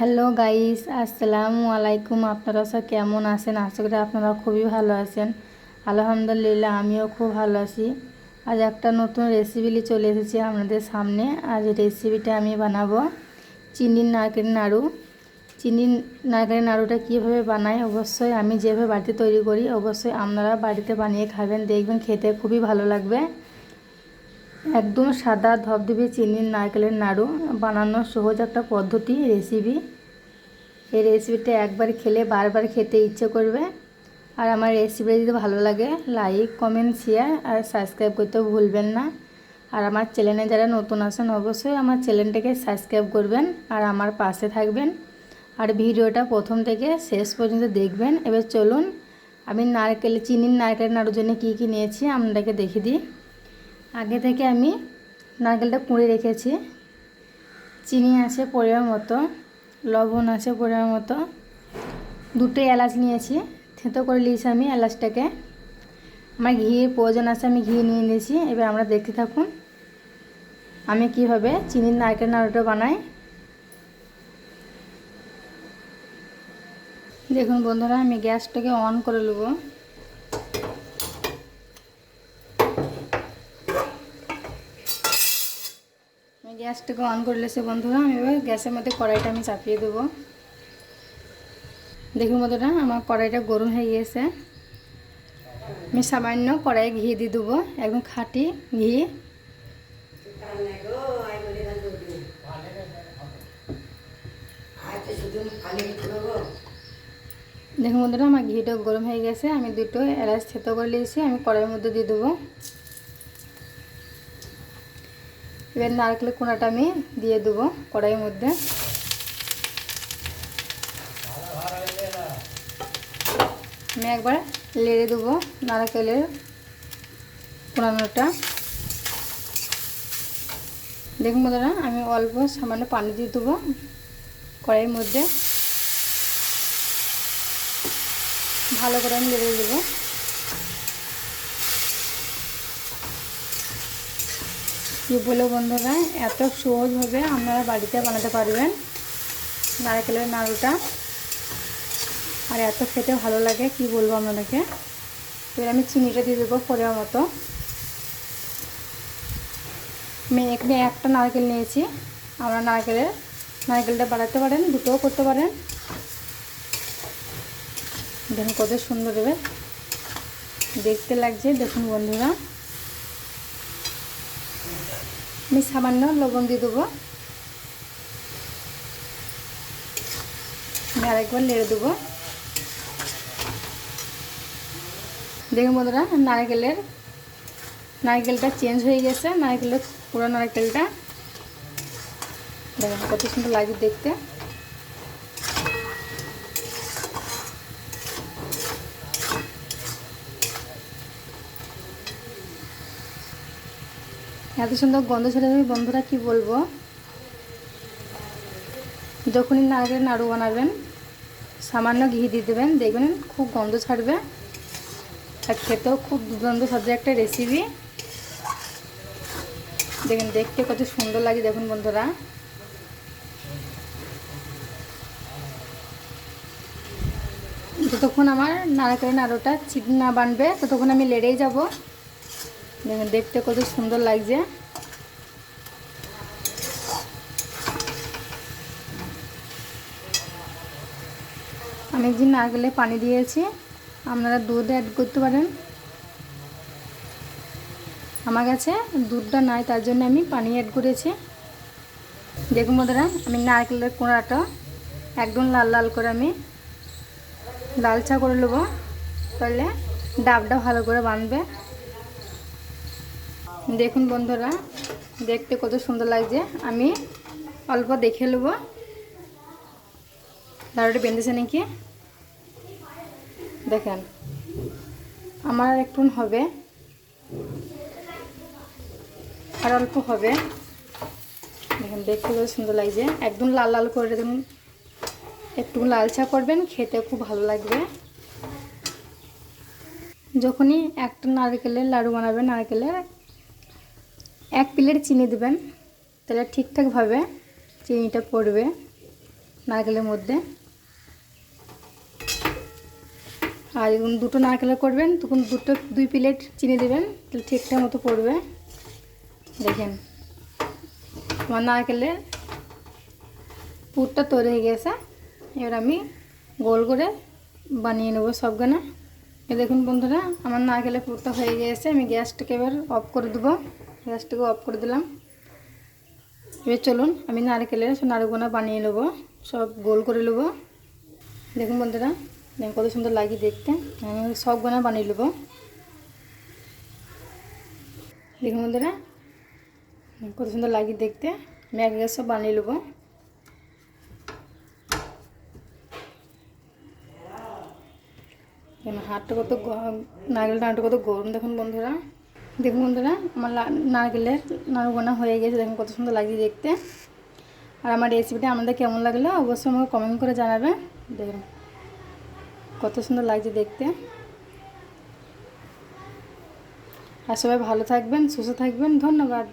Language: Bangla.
হ্যালো গাইস, আসসালামু আলাইকুম। আপনারা সব কেমন আছেন? আশা করি আপনারা খুবই ভালো আছেন। আলহামদুলিল্লাহ, আমিও খুব ভালো আছি। আজ একটা নতুন রেসিপি নিয়ে চলে এসেছি আপনাদের সামনে। আজ রেসিপিটা আমি বানাবো চিনির নারকেল নাড়ু। চিনির নারকেলের নাড়ুটা কীভাবে বানাই? অবশ্যই আমি যেভাবে বাড়িতে তৈরি করি, অবশ্যই আপনারা বাড়িতে বানিয়ে খাবেন। দেখবেন খেতে খুবই ভালো লাগবে। একদম সাদা ধবধবে চিনির নারকেলের নাড়ু বানানোর সহজ একটা পদ্ধতি রেসিপি এই রেসিপিটা একবার খেলে বারবার খেতে ইচ্ছে করবে। আর আমার রেসিপিটা যদি ভালো লাগে লাইক কমেন্ট শেয়ার আর সাবস্ক্রাইব করতেও ভুলবেন না। আর আমার চ্যানেলে যারা নতুন আসেন অবশ্যই আমার চ্যানেলটাকে সাবস্ক্রাইব করবেন আর আমার পাশে থাকবেন। আর ভিডিওটা প্রথম থেকে শেষ পর্যন্ত দেখবেন। এবার চলুন, আমি নারকেল, চিনির নারকেলের নাড়ুর জন্য কী কী নিয়েছি, আপনাদেরকে দেখে দিই। আগে থেকে আমি নারকেলটা কুঁড়ে রেখেছি। চিনি আছে পরিমাণ মতো, লবণ আছে পরিমাণ মতো। দুটো এলাচ নিয়েছি, থেঁতো করে নিয়েছি আমি এলাচটাকে। আমার ঘিয়ের প্রয়োজন আছে আমি ঘি নিয়ে নিয়েছি, এবার আমরা দেখতে থাকুন আমি কীভাবে চিনির নারকেল নাড়ুটা বানাই। দেখুন বন্ধুরা, আমি গ্যাসটাকে অন করে নেব আমি গ্যাসটাকে অন করে লেছি বন্ধুরা, আমি এবার গ্যাসের মধ্যে কড়াইটা আমি চাপিয়ে দেবো। দেখুন বন্ধুরা, আমার কড়াইটা গরম হয়ে গিয়েছে। আমি সামান্য কড়াইয়ে ঘি দিয়ে দেবো, একদম খাঁটি ঘি। দেখুন বন্ধুরা, আমার ঘিটা গরম হয়ে গেছে। আমি দুটো এলাচ থেতো করে নিয়েছি, আমি কড়াইয়ের মধ্যে দিয়ে দেবো। এবার নারকেলের কোনাটা আমি দিয়ে দেবো কড়াইয়ের মধ্যে। আমি একবার লেড়ে দেবো নারকেলের কোনানোটা দেখুন বন্ধুরা, আমি অল্প সামান্য পানি দিয়ে দেবো কড়াইয়ের মধ্যে। ভালো করে আমি লেড়ে দেবো। কি বলে বন্ধুরা? এত সহজভাবে আপনারা বাড়িতে বানাতে পারবেন। নারকেলের নাড়ুটা। আর এত খেতে ভালো লাগে, কি বলব আপনাদেরকে? এবার আমি চিনিটা দিয়ে দেবো পরিমাণ মতো। আমি এখানে একটা নারকেল নিয়েছি। আমরা নারকেলের, নারকেলটা বাড়াতে পারেন, দুটোও করতে পারেন। দেখুন কত সুন্দর দেবে দেখতে লাগছে, দেখুন বন্ধুরা। আমি সামান্য লবণ দিয়ে দেবো। আরেকবার লেড়ে দেবো। দেখুন বন্ধুরা, নারকেলের, নারকেলটা চেঞ্জ হয়ে গেছে, নারকেলের পুরো নারকেলটা। দেখুন কত সুন্দর লাগে দেখতে। এত সুন্দর গন্ধ ছেড়ে আমি বন্ধুরা কি বলব? যখনই নারকেলের নাড়ু বানাবেন, সামান্য ঘি দিয়ে দেবেন, দেখবেন খুব গন্ধ ছাড়বে। আর খেতেও খুব দুর্গন্ধ সাথে একটা রেসিপি দেখেন, দেখতে কত সুন্দর লাগে দেখুন বন্ধুরা। যতক্ষণ আমার নারকেলের নাড়ুটা চিট না বানবে, ততক্ষণ আমি লেড়েই যাব। দেখুন, দেখতে কত সুন্দর লাগছে। আমি যে নারকেলে পানি দিয়েছি। আপনারা দুধ অ্যাড করতে পারেন। আমার কাছে দুধটা নাই, তার জন্য আমি পানি অ্যাড করেছি। দেখুন বন্ধুরা, আমি নারকেলের কোড়াটা একদম লাল লাল করে আমি লালচা করে নেব। তাহলে ডাবটা ভালো করে বাঁধবে দেখুন বন্ধুরা, দেখতে কত সুন্দর লাগছে। আমি অল্প দেখে নেব। দাঁড়াটা বেঁধেছে নাকি? দেখেন, আমার একটু হবে। আর অল্প হবে। দেখেন, দেখতে কত সুন্দর লাগছে। একদম লাল লাল করে দেখুন একটু লালচা করবেন, খেতে খুব ভালো লাগবে। যখনই একটা নারকেলের লাড়ু বানাবেন, নারকেলের এক প্লেট চিনি দেবেন। তাহলে ঠিকঠাকভাবে চিনিটা পড়বে নারকেলের মধ্যে। আর যখন দুটো নারকেলের করবেন, তখন দুটো, দুই প্লেট চিনি দেবেন, তাহলে ঠিকঠাক মতো পড়বে। দেখেন, আমার নারকেলের পুরটা তৈরি হয়ে গেছে। এবার আমি গোল করে বানিয়ে নেব সবখানে। এ দেখুন বন্ধুরা, আমার নারকেলের পুরটা হয়ে গিয়েছে আমি গ্যাসটাকে এবার অফ করে দেবো। গ্যাসটাকে অফ করে দিলাম। এবার চলুন, আমি নারকেলের নাড়ুগোনা বানিয়ে নেব। সব গোল করে নেব। দেখুন বন্ধুরা কত সুন্দর লাগে দেখতে। আমি সব গোনা বানিয়ে নেব। দেখুন বন্ধুরা কত সুন্দর লাগে দেখতে। আমি এক সব বানিয়ে নেব। হাতটা কত নারকেলটা হাতটা কত গরম, দেখুন বন্ধুরা। দেখুন বন্ধুরা, আমার নারকেলের নারগোনা হয়ে গেছে, দেখুন কত সুন্দর লাগছে দেখতে। আর আমার রেসিপিটা আমাদের কেমন লাগল অবশ্যই আমাকে কমেন্ট করে জানাবেন দেখুন, কত সুন্দর লাগছে দেখতে। আর সবাই ভালো থাকবেন, সুস্থ থাকবেন, ধন্যবাদ।